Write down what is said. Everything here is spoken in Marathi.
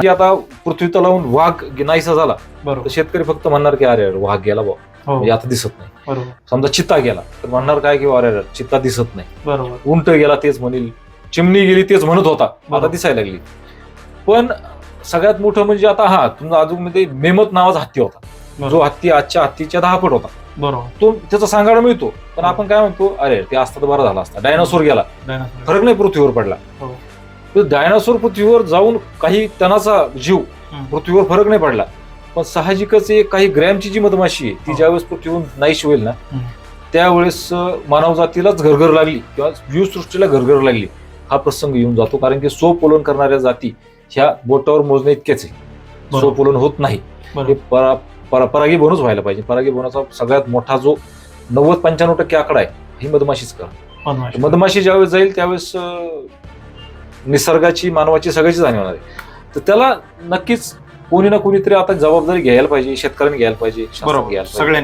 की आता पृथ्वी तलावून वाघ नाहीसा झाला तर बरोबर शेतकरी फक्त म्हणणार की अरे अरे, वाघ गेला बा हो. म्हणजे आता दिसत नाही. बरोबर. समजा चित्ता गेला तर म्हणणार काय की अरे अरे, चित्ता दिसत नाही. बरोबर. उंट गेला तेच म्हणील चिमणी गेली तेच म्हणत होता आता बरोबर. दिसायला लागली. पण सगळ्यात मोठं म्हणजे आता हा तुमचा अजून मध्ये मेमत नावाचा हत्ती होता. बरोबर. जो हत्ती आजच्या हत्तीच्या दहा पट होता. बरोबर. तो त्याचा सांगायला मिळतो. पण आपण काय म्हणतो अरे ते असता तर बरा झाला असता. डायनासोर गेला. फरक नाही पृथ्वीवर पडला. हो. डायनासोर पृथ्वीवर जाऊन काही तणाचा जीव. पृथ्वीवर फरक नाही पडला पण साहजिकच एक काही ग्रॅमची जी मधमाशी आहे ती हो. ज्यावेळेस पृथ्वीहून नाहीशी होईल ना. त्यावेळेस मानवजातीलाच घरघर लागली किंवा जीवसृष्टीला घरघर लागली हा प्रसंग येऊन जातो कारण की स्वपोलन करणाऱ्या जाती ह्या बोटावर मोजणे इतकेच आहे. स्वपोलन होत नाही परा परा परागीभवनच व्हायला पाहिजे परागीभवनाचा सगळ्यात मोठा जो नव्वद पंच्याण्णव टक्के आकडा आहे ही मधमाशीच करा मधमाशी. ज्यावेळेस जाईल त्यावेळेस निसर्गाची मानवाची सगळ्याची जाणीव होणार आहे. तर त्याला नक्कीच कोणी ना कोणीतरी आता जबाबदारी घ्यायला पाहिजे शेतकऱ्यांनी घ्यायला पाहिजे घ्यायला पाहिजे. सगळ्यांनी.